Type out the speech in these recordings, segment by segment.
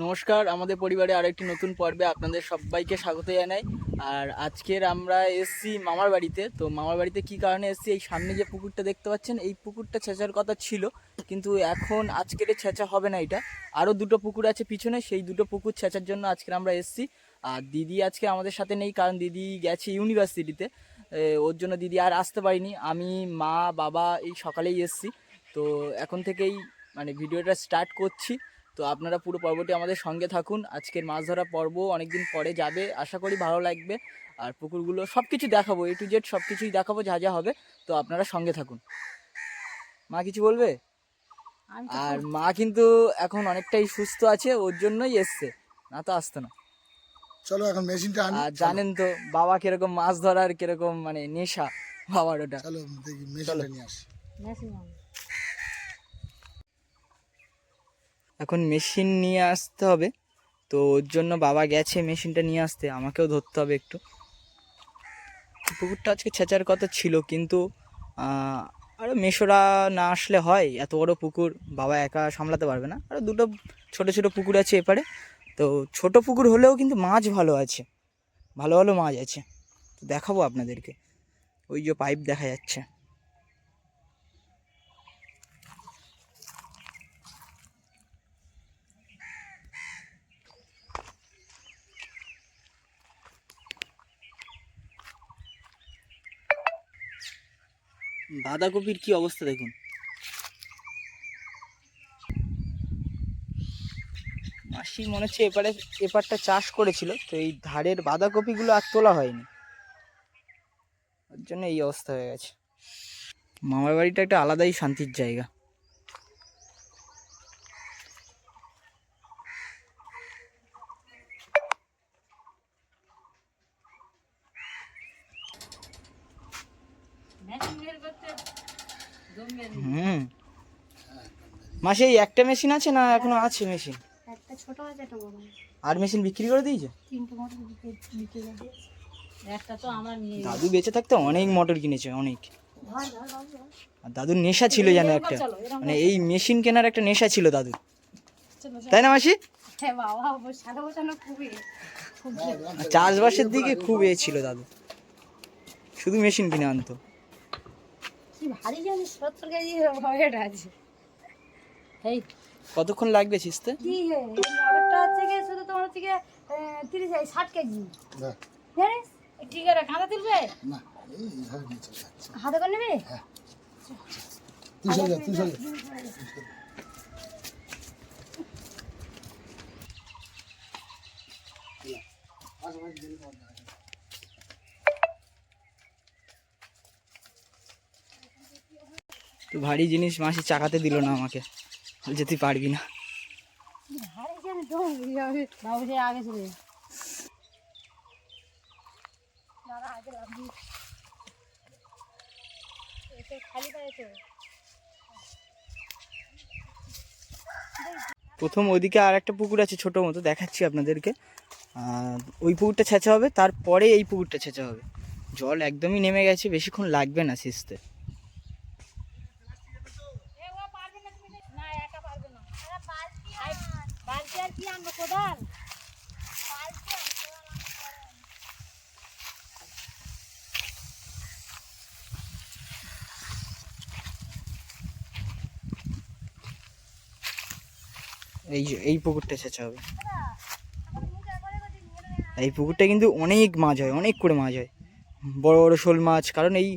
নমস্কার, আমাদের পরিবারে আরেকটি নতুন পর্বে আপনাদের সবাইকে স্বাগত জানাই। আর আজকের আমরা এসছি মামার বাড়িতে। তো মামার বাড়িতে কি কারণে এসছি? এই সামনে যে পুকুরটা দেখতে পাচ্ছেন, এই পুকুরটা ছেঁচার কথা ছিল, কিন্তু এখন আজকের ছেঁচা হবে না এটা। আরও দুটো পুকুর আছে পিছনে, সেই দুটো পুকুর ছেঁচার জন্য আজকে আমরা এসছি। আর দিদি আজকে আমাদের সাথে নেই, কারণ দিদি গেছে ইউনিভার্সিটিতে। ওর জন্য দিদি আর আসতে পারিনি। আমি, মা, বাবা এই সকালেই এসছি। তো এখন থেকেই মানে ভিডিওটা স্টার্ট করছি। তো আপনারা পুরো পর্বটি আমাদের সঙ্গে থাকুন। আজকের মাছ ধরা পর্ব অনেকদিন পরে যাবে আশা করি ভালো লাগবে। আর পুকুরগুলো সব কিছু দেখাবো এ টু জেড সব কিছুই দেখাবো যা যা হবে। তো আপনারা সঙ্গে থাকুন। মা কিছু বলবে? আর মা কিন্তু এখন অনেকটাই সুস্থ আছে ওর জন্যই এসছে। না তো আসতো না। চলো এখন মেশিনটা আনি। আর জানেন তো বাবা কীরকম মাছ ধরার কীরকম মানে নেশা বাবার ওটা। চলো দেখি মেশিনটা নিয়ে আসি। ম্যাক্সিমাম এখন মেশিন নিয়ে আসতে হবে। তো ওর জন্য বাবা গেছে মেশিনটা নিয়ে আসতে, আমাকেও ধরতে হবে একটু। পুকুরটা আজকে ছেঁচার কথা ছিল, কিন্তু আরও মেশোরা না আসলে হয়, এত বড় পুকুর, বাবা একা সামলাতে পারবে না। আরও দুটো ছোট ছোট পুকুর আছে এপারে। তো ছোট পুকুর হলেও কিন্তু মাছ ভালো আছে, ভালো ভালো মাছ আছে। তো দেখাবো আপনাদেরকে। ওই যে পাইপ দেখা যাচ্ছে। বাঁধাকপির কি অবস্থা দেখুন। মাসি মনে হচ্ছে এপারে, এপারটা চাষ করেছিল, তো এই ধারের বাঁধাকপিগুলো আর তোলা হয়নি। ওর জন্য এই অবস্থা হয়ে গেছে। মামার বাড়িটা একটা আলাদাই শান্তির জায়গা মেশিন বের করতে জমবে না। হুম। মাসে এই একটা মেশিন আছে না এখনও আছে মেশিন? একটা ছোট আছে একটা বড়। আর মেশিন বিক্রি করে দিয়েছে? তিনটে মোটর বিক্রি করে একটা তো আমরা নিয়ে দাদু বেঁচে থাকতে অনেক মোটর কিনেছে অনেক। আর দাদুর নেশা ছিল যেন একটা। মানে এই মেশিন কেনার একটা নেশা ছিল দাদু। তাই না মাসি? চাষবাসের দিকে খুব এ ছিল দাদু। শুধু মেশিন কিনে আনতো। কি ভারী জানিস? সত্তর কেজি ওয়েট আছে। এই কতক্ষণ লাগবে ছিসতে কি হে মোটরটা হচ্ছে গিয়ে শুধু তোমার হচ্ছে গিয়ে তিরিশ ষাট কেজি। না। জানিস? ঠিক আছে কাঁদা তুলবে? না হাতে করে নেবে? তুই চলে যা তুই চলে যা তো ভারী জিনিস মাসি চাকাতে দিল না আমাকে। বলছে তুই পারবি না। যা। প্রথম ওইদিকে আর একটা পুকুর আছে ছোট মতো, দেখাচ্ছি আপনাদেরকে। ওই পুকুরটা ছেঁচা হবে, তারপরে এই পুকুরটা ছেঁচা হবে। জল একদমই নেমে গেছে, বেশিক্ষণ লাগবে না সিস্তে এ ও পারবে না তুমি না একা পারবে না আই, বালতি আর কি আনব কোদাল এই যে এই পুকুরটা ছেঁচা হবে এই পুকুরটা কিন্তু অনেক মাছ হয় অনেক করে মাছ হয়। বড় বড় শোল মাছ কারণ এই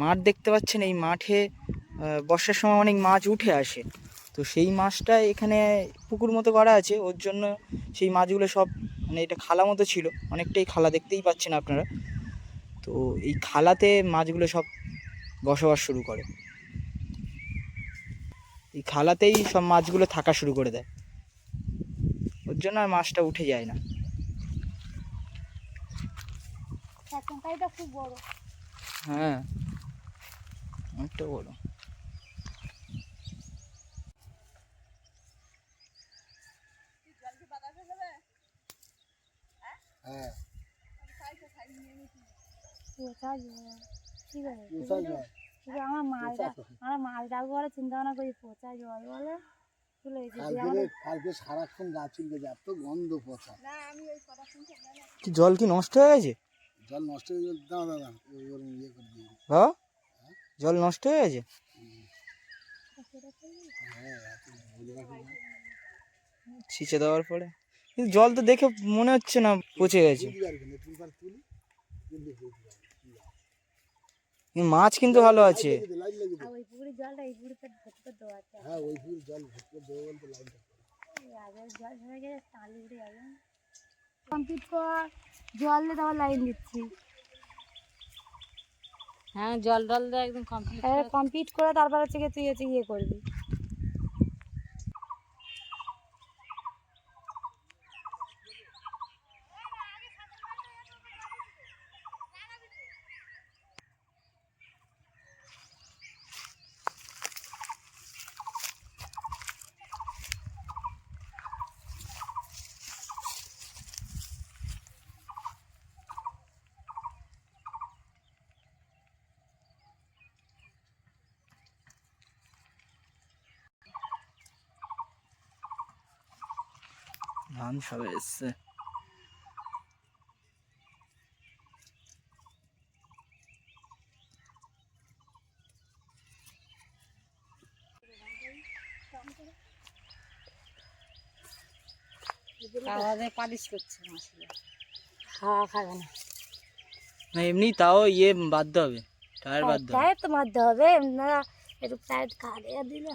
মাঠ দেখতে পাচ্ছেন এই মাঠে বর্ষার সময় অনেক মাছ উঠে আসে। তো সেই মাছটা এখানে পুকুর মতো করা আছে ওর জন্য সেই মাছগুলো সব মানে এটা খালা মতো ছিল অনেকটাই খালা দেখতেই পাচ্ছেন আপনারা। তো এই খালাতে মাছগুলো সব বসবাস শুরু করে। এই খালাতেই সব মাছগুলো থাকা শুরু করে দেয়। ওর জন্য আর মাছটা উঠে যায় না। হ্যাঁ অনেকটা বড়। হ্যাঁ। ঠিক আছে আমার আমার বলে চিন্তা ভাবনা করি পচা জল বলে। কালকে সারাক্ষণ গা চুলকে যায় গন্ধ পচা। না আমি ওই কথা শুনতে পাই না। কি জল কি নষ্ট হয়ে গেছে? জল নষ্ট হয়ে গেল দাও দাদা ইয়ে করে দিই বাবা জল নষ্ট হয়ে গেছে? হ্যাঁ। ছিঁচে দেওয়ার পরে। কিন্তু জল তো দেখে মনে হচ্ছে না পচে গেছে। হয়ে মাছ কিন্তু ভালো আছে। হ্যাঁ জল কমপ্লিট কর দিয়ে তারপর লাইন দিচ্ছি। হ্যাঁ জল টল দিয়ে একদম কমপ্লিট কমপ্লিট করে তারপর হচ্ছে গিয়ে তুই হচ্ছে ইয়ে করবি। ধান সবে এসছে। খাওয়া খাবে না। না এমনি তাও ইয়ে বাঁধতে হবে টায়ার বাঁধতে টায়ার তো মারতে হবে না একটু টায়ার কাটে দিল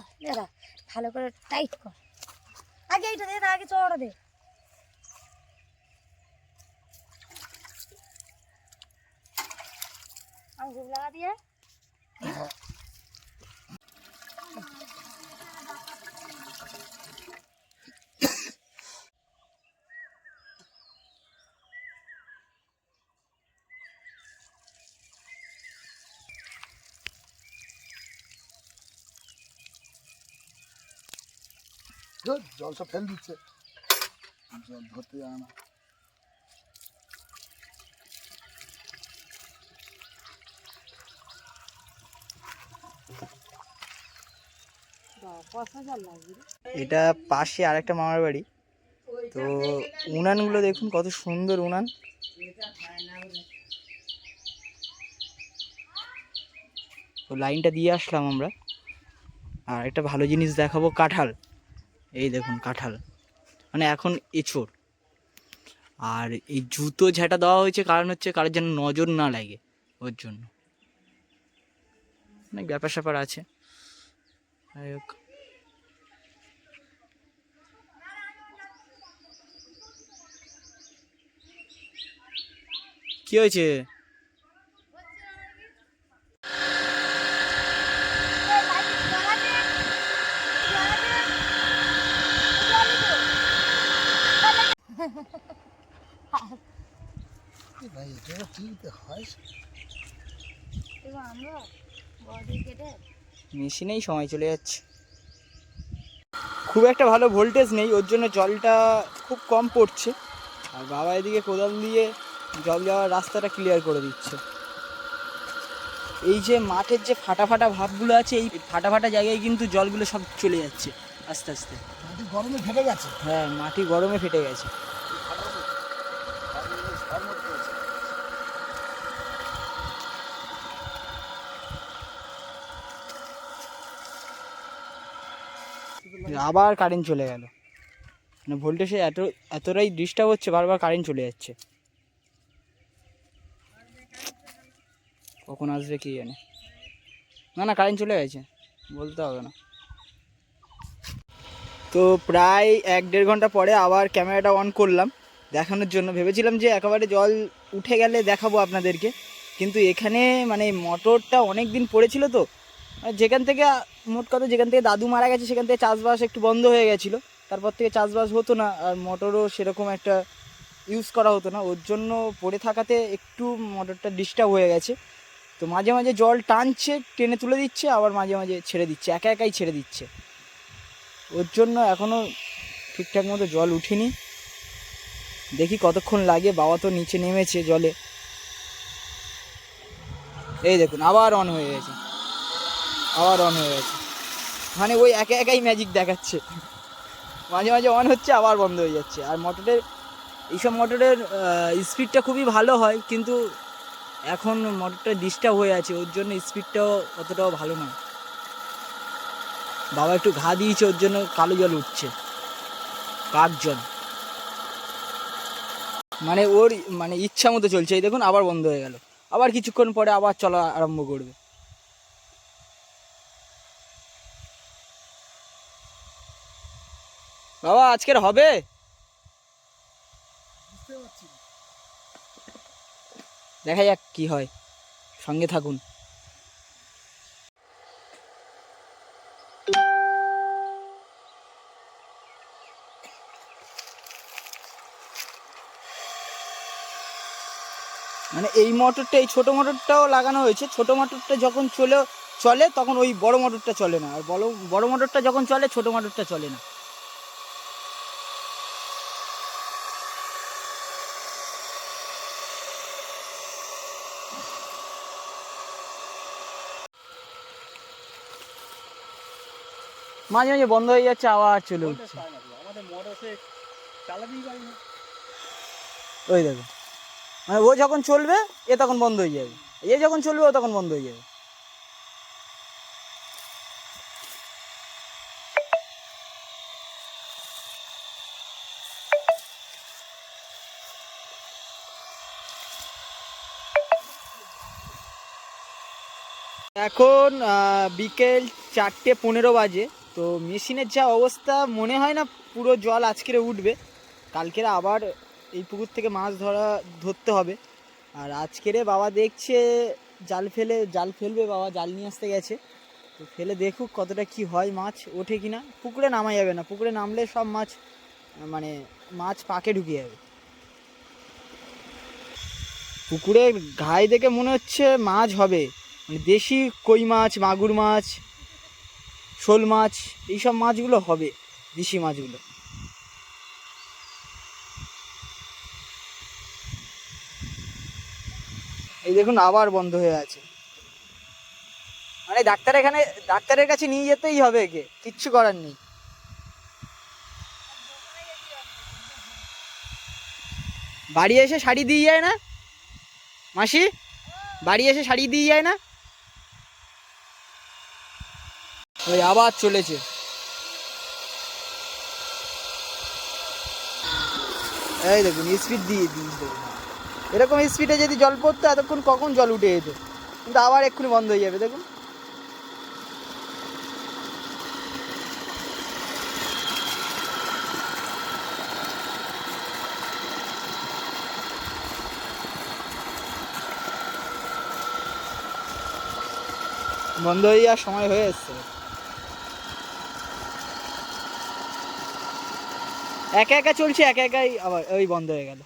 ভালো করে টাইট কর। আগে এইটা দে না আগে চড়া দে। ঘুম লাগা দিয়ে? জল সব ফেল দিচ্ছে। জল ধরতে যায় না কষা জল লাগবে এটা পাশে আরেকটা মামার বাড়ি। তো উনানগুলো দেখুন কত সুন্দর উনান। তো লাইনটা দিয়ে আসলাম আমরা। আর একটা ভালো জিনিস দেখাবো, কাঁঠাল। এই দেখুন কাঁঠাল। মানে এখন এঁচড়। আর এই জুতো ঝাঁটা দেওয়া হয়েছে, কারণ হচ্ছে কারোর যেন নজর না লাগে ওর জন্য। অনেক ব্যাপার স্যাপার আছে। যাই হোক। কি হয়েছে? হয় মেশিনেই সময় চলে যাচ্ছে। খুব একটা ভালো ভোল্টেজ নেই, ওর জন্য জলটা খুব কম পড়ছে। আর বাবা এদিকে কোদাল দিয়ে জল যাওয়ার রাস্তাটা ক্লিয়ার করে দিচ্ছে। এই যে মাঠের যে ফাটা ফাটা ভাবগুলো আছে এই ফাটা ফাটা জায়গায় কিন্তু জলগুলো সব চলে যাচ্ছে আস্তে আস্তে। মাটি গরমে ফেটে গেছে। হ্যাঁ মাটি গরমে ফেটে গেছে। আবার কারেন্ট চলে গেল। মানে ভোল্টেজে এত এতটাই ডিস্টার্ব হচ্ছে বারবার কারেন্ট চলে যাচ্ছে। কখন আসবে কি জানে। না না কারেন্ট চলে গেছে। বলতে হবে না। তো প্রায় এক দেড় ঘণ্টা পরে আবার ক্যামেরাটা অন করলাম, দেখানোর জন্য। ভেবেছিলাম যে একেবারে জল উঠে গেলে দেখাবো আপনাদেরকে। কিন্তু এখানে মানে মোটরটা অনেক দিন পড়েছিল তো। যেখান থেকে, মোট কথা যেখান থেকে দাদু মারা গেছে, সেখান থেকে চাষবাস একটু বন্ধ হয়ে গেছিল। তারপর থেকে চাষবাস হতো না, আর মোটরও সেরকম একটা ইউজ করা হতো না। ওর জন্য পড়ে থাকাতে একটু মোটরটা ডিস্টার্ব হয়ে গেছে। তো মাঝে মাঝে জল টানছে, টেনে তুলে দিচ্ছে, আবার মাঝে মাঝে ছেড়ে দিচ্ছে, একা একাই ছেড়ে দিচ্ছে। ওর জন্য এখনও ঠিকঠাক মতো জল উঠেনি। দেখি কতক্ষণ লাগে, বাবা তো নিচে নেমেছে জলে। এই দেখুন, আবার অন হয়ে গেছে। আবার অন হয়ে গেছে। মানে ওই একা একাই ম্যাজিক দেখাচ্ছে। মাঝে মাঝে অন হচ্ছে, আবার বন্ধ হয়ে যাচ্ছে। আর মোটরের এইসব মোটরের স্পিডটা খুবই ভালো হয়, কিন্তু এখন মোটরটা ডিস্টার্ব হয়ে আছে, ওর জন্য স্পিডটাও অতটাও ভালো নয়। বাবা একটু ঘা দিয়েছে, ওর জন্য কালো জল উঠছে। কাক জল। মানে ওর মানে ইচ্ছা মতো চলছে। এই দেখুন, আবার বন্ধ হয়ে গেল। আবার কিছুক্ষণ পরে আবার চলা আরম্ভ করবে। বাবা, আজকের হবে বুঝতে পারছি না। দেখা যাক কি হয়। সঙ্গে থাকুন। মানে এই মোটরটা, এই ছোট মোটরটাও লাগানো হয়েছে। ছোট মোটরটা যখন চলে চলে, তখন ওই বড় মোটরটা চলে না। আর বড় বড় মোটরটা যখন চলে, ছোট মোটরটা চলে না। মাঝে মাঝে বন্ধ হয়ে যাচ্ছে, আবার চলে উঠছে। ওই দেখো। মানে ও যখন চলবে, এ তখন বন্ধ হয়ে যাবে। এ যখন চলবে, ও তখন বন্ধ হয়ে যাবে। এখন বিকেল চারটে পনেরো বাজে। তো মেশিনের যা অবস্থা, মনে হয় না পুরো জল আজকের উঠবে। কালকের আবার এই পুকুর থেকে মাছ ধরা, ধরতে হবে। আর আজকেরে বাবা দেখছে, জাল ফেলে, জাল ফেলবে বাবা, জাল নিয়ে আসতে গেছে। তো ফেলে দেখুক কতটা কি হয় মাছ, ওঠে কি না পুকুরে নামা যাবে না, পুকুরে নামলে সব মাছ মানে মাছ পাকে ঢুকে যাবে। পুকুরে ঘাই দেখে মনে হচ্ছে মাছ হবে। মানে দেশি কই মাছ, মাগুর মাছ শোল মাছ, এইসব মাছগুলো হবে, দেশি মাছগুলো। এই দেখুন, আবার বন্ধ হয়ে আছে। মানে ডাক্তার এখানে, ডাক্তারের কাছে নিয়ে যেতেই হবে একে, কিচ্ছু করার নেই। বাড়ি এসে শাড়ি দিয়ে যায় না? মাসি? বাড়ি এসে শাড়ি দিয়ে যায় না? ওই আবার চলেছে। এই দেখুন স্পিড দিয়ে দিয়ে দেখুন এরকম স্পিডে যদি জল পড়তো, এতক্ষণ কখন জল উঠে যেত? কিন্তু আবার এক্ষুনি বন্ধ হয়ে যাবে, দেখুন। বন্ধ হয়ে যাওয়ার সময় হয়ে এসছে। একা একা চলছে, একা একাই আবার ওই বন্ধ হয়ে গেল।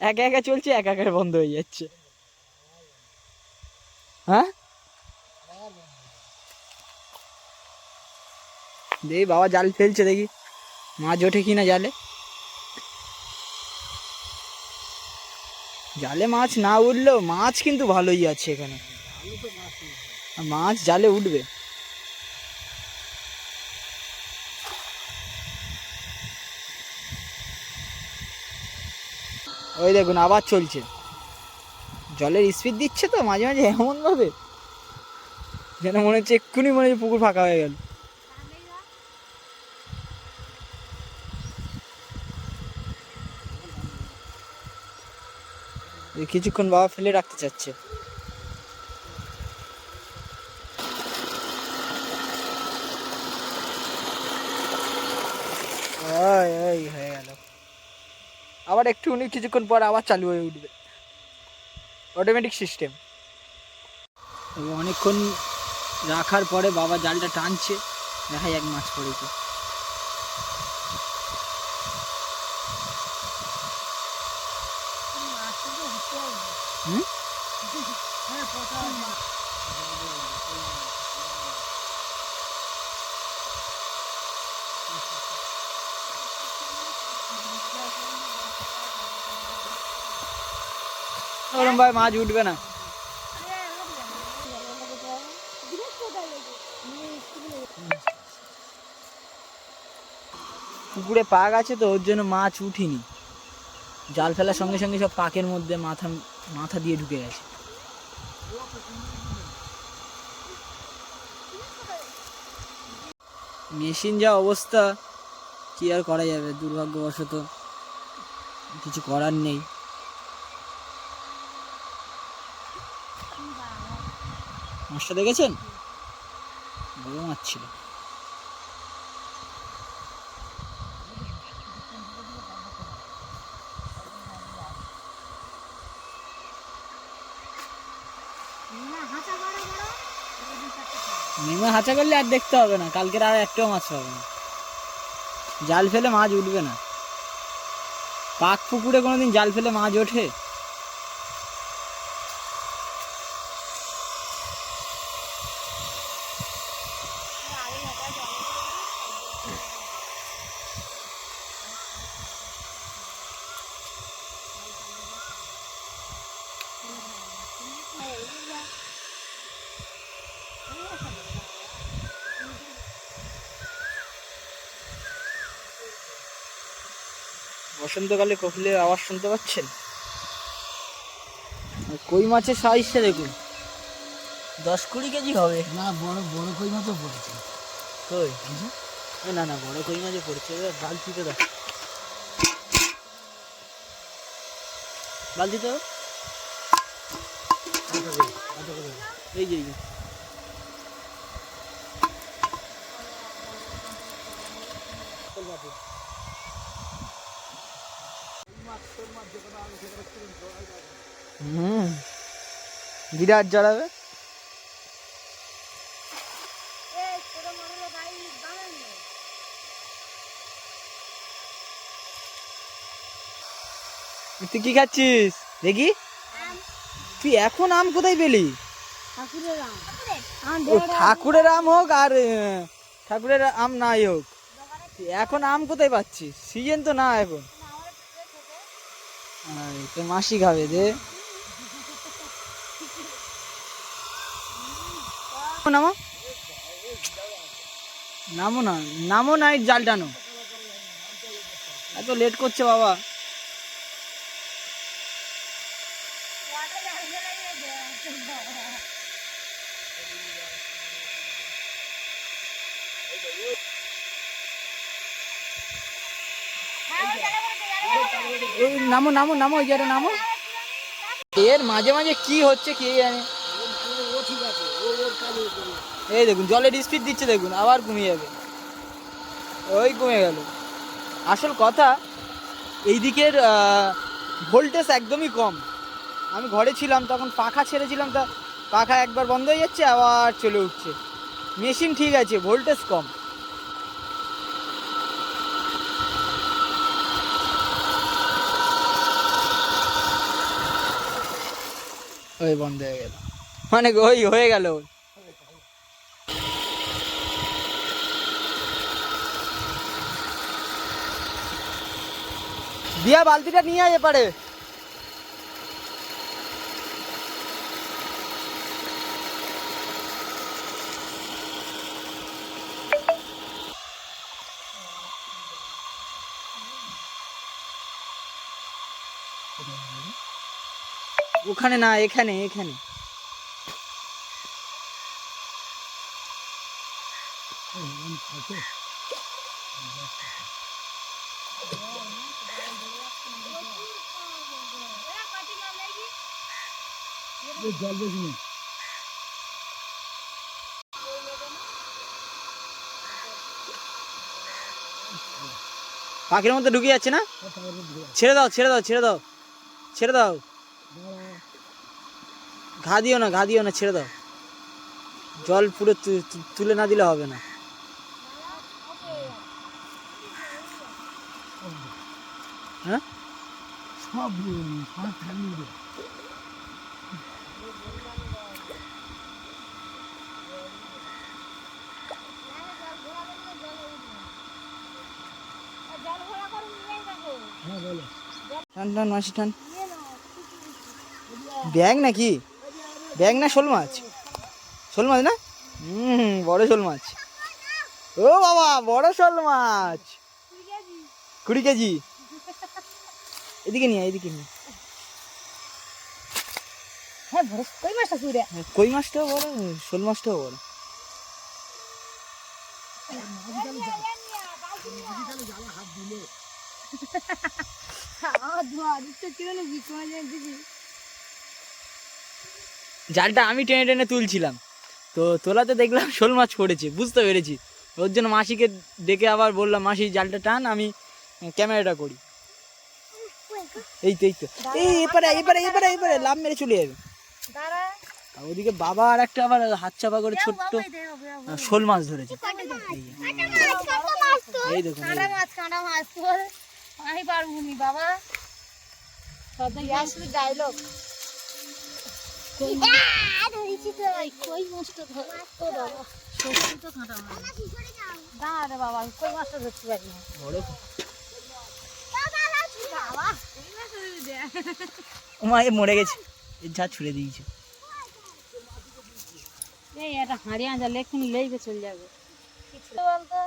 একা একা চলছে, একা একা বন্ধ হয়ে যাচ্ছে। হ্যাঁ? দেখি বাবা জাল ফেলছে দেখি। মাছ ওঠে কি না জালে? জালে মাছ না উঠলেও মাছ কিন্তু ভালোই আছে এখানে। মাছ জালে উঠবে। ওই দেখুন, আবার চলছে। জলের স্পিড দিচ্ছে তো, মাঝে মাঝে এমন ভাবে? যেন মনে হচ্ছে এক্ষুনি মনে হচ্ছে পুকুর ফাঁকা হয়ে গেল। কিছুক্ষণ বাবা ফেলে রাখতে চাচ্ছে। ওই ওই হয়ে গেল একটু উনি কিছুক্ষণ পর আবার চালু হয়ে উঠবে। অটোমেটিক সিস্টেম অনেকক্ষণ রাখার পরে বাবা জালটা টানছে দেখা এক মাছ পড়েছে ওরম ভাই, মাছ উঠবে না। পুকুরে পাক আছে তো, ওর জন্য মাছ উঠিনি। জাল ফেলার সঙ্গে সঙ্গে সব পাকের মধ্যে মাথা মাথা দিয়ে ঢুকে গেছে। মেশিন যা অবস্থা, কি আর করা যাবে? দুর্ভাগ্যবশত। কিছু করার নেই। মাছটা দেখেছেন? বড় মাছ ছিল। হাঁচা করলে আর দেখতে হবে না। কালকের আর একটাও মাছ হবে না। জাল ফেলে মাছ উঠবে না। পাক পুকুরে কোনোদিন জাল ফেলে মাছ ওঠে? বসন্তকালে কোকিলের আওয়াজ শুনতে পাচ্ছেন? কই মাছের সাইজটা দেখুন। দশ কুড়ি কেজি হবে। না বড় বড় কই মাছও পড়েছে। কই? না না বড় কই মাঝে পড়েছে। বালতিতে দাও। বালতিতে। এই যে এই যে। হুম বিরাট জড়াবে। তুই কি খাচ্ছিস? দেখি। তুই এখন আম কোথায় পেলি? ঠাকুরের আম। হোক আর ঠাকুরের আম নাই হোক। এখন আম কোথায় পাচ্ছিস? সিজন তো না এখন। মাসি খাবে দে। নামো। নামো না নামো না, এই জাল টানো। এত লেট করছে বাবা। নামো নামো নামো ওই জায়গাটা নামো। এর মাঝে মাঝে কি হচ্ছে কে জানে? এই দেখুন, জলের স্পিড দিচ্ছে দেখুন, আবার কমে যাবে। ওই কমে গেল। আসল কথা, এই দিকের ভোল্টেজ একদমই কম। আমি ঘরে ছিলাম, তখন পাখা ছেড়েছিলাম তা পাখা একবার বন্ধ হয়ে যাচ্ছে, আবার চলে উঠছে। মেশিন ঠিক আছে ভোল্টেজ কম। ওই বন্ধ হয়ে গেল। মানে ওই হয়ে গেল। দিয়া বালতিটা নিয়ে আয় এপারে। ওখানে না এখানে এখানে। জল বেশি নেই পাখির মধ্যে ঢুকে যাচ্ছে না? ছেড়ে দাও ছেড়ে দাও ছেড়ে দাও। ছেড়ে দাও। ঘা দিও না ঘা দিও না ছেড়ে দাও। জল পুরো তুলে না দিলে হবে না। হ্যাঁ? সব উম, পাঁচ থাকলে দেবে। হ্যাঁ বলো টান টান মাসি টান। ব্যাগ নাকি? ব্যাগ না শোল মাছ? শোল মাছ না? হুম বড় শোল মাছ। ও বাবা বড় শোল মাছ। কুড়ি কেজি। এদিকে নিয়ে এদিকে নিয়ে হ্যাঁ কই মাছটা হ্যাঁ, কই মাছটাও বড় শোল মাছটাও বড় আমার ধোয়া দিচ্ছে কিরণ বিকমা যায় দিবি জালটা আমি টেনে টেনে তুলছিলাম। তো তোলাতে দেখলাম শোল মাছ পড়েছে বুঝতে পেরেছি। ওর জন্য মাসিকে ডেকে আবার বললাম মাসি জালটা টান আমি ক্যামেরাটা করি। এই তো এই তো। এই এপারে এপারে এপারে এপারে লাভ মেরে চলে যাবে। ওদিকে বাবা আর একটা আবার হাত চাপা করে ছোট্ট শোল মাছ ধরেছে। এই দেখুন আমি পারব নি বাবা। আসলে ডায়লগ বাবা? কই মাছটা ধরতে পারি না। এ মরে গেছে। যা ছুড়ে দিয়েছে। এই একটা হাঁড়ি আনজা লেখুনি লেগে চলে যাবে। বলতো?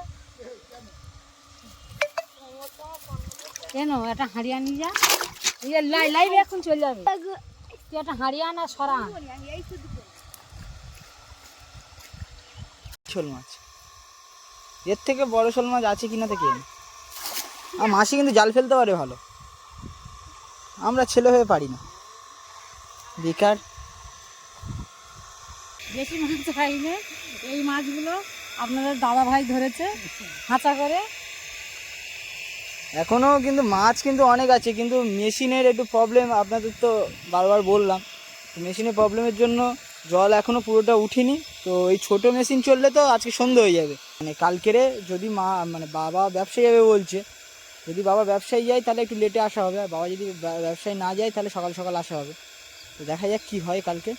কেন? একটা হাঁড়ি আনি যা। এই যে লাই লাইভ এখন চলে যাবে। তুই একটা হাঁড়ি আন আর সরা শোল মাছ। এর থেকে বড় শোল মাছ আছে কিনা থেকে আর মাসি কিন্তু জাল ফেলতে পারে ভালো। আমরা ছেলে হয়ে পারি না। বেকার। বেশি মাছ খাইনি। এই মাছগুলো আপনাদের দাদা ভাই ধরেছে হাঁচা করে। এখনও কিন্তু মাছ কিন্তু অনেক আছে, কিন্তু মেশিনের একটু প্রবলেম আপনাদের তো বারবার বললাম। মেশিনের প্রবলেমের জন্য জল এখনও পুরোটা উঠিনি, তো এই ছোট মেশিন চললে তো আজকে সন্ধে হয়ে যাবে। মানে কালকেরে যদি মা মানে বাবা ব্যবসায়ী যাবে বলছে, যদি বাবা ব্যবসায়ী যায় তাহলে একটু লেটে আসা হবে, আর বাবা যদি ব্যা- ব্যবসায়ী না যায় তাহলে সকাল সকাল আসা হবে। তো দেখা যাক কী হয় কালকে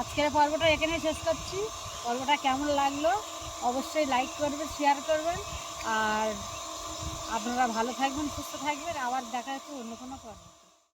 আজকের পর্বটা এখানে শেষ করছি। পর্বটা কেমন লাগল অবশ্যই লাইক করবেন শেয়ার করবেন। আর আপনারা ভালো থাকবেন, সুস্থ থাকবেন। আবার দেখা হচ্ছে অন্য কোনো পর্ব।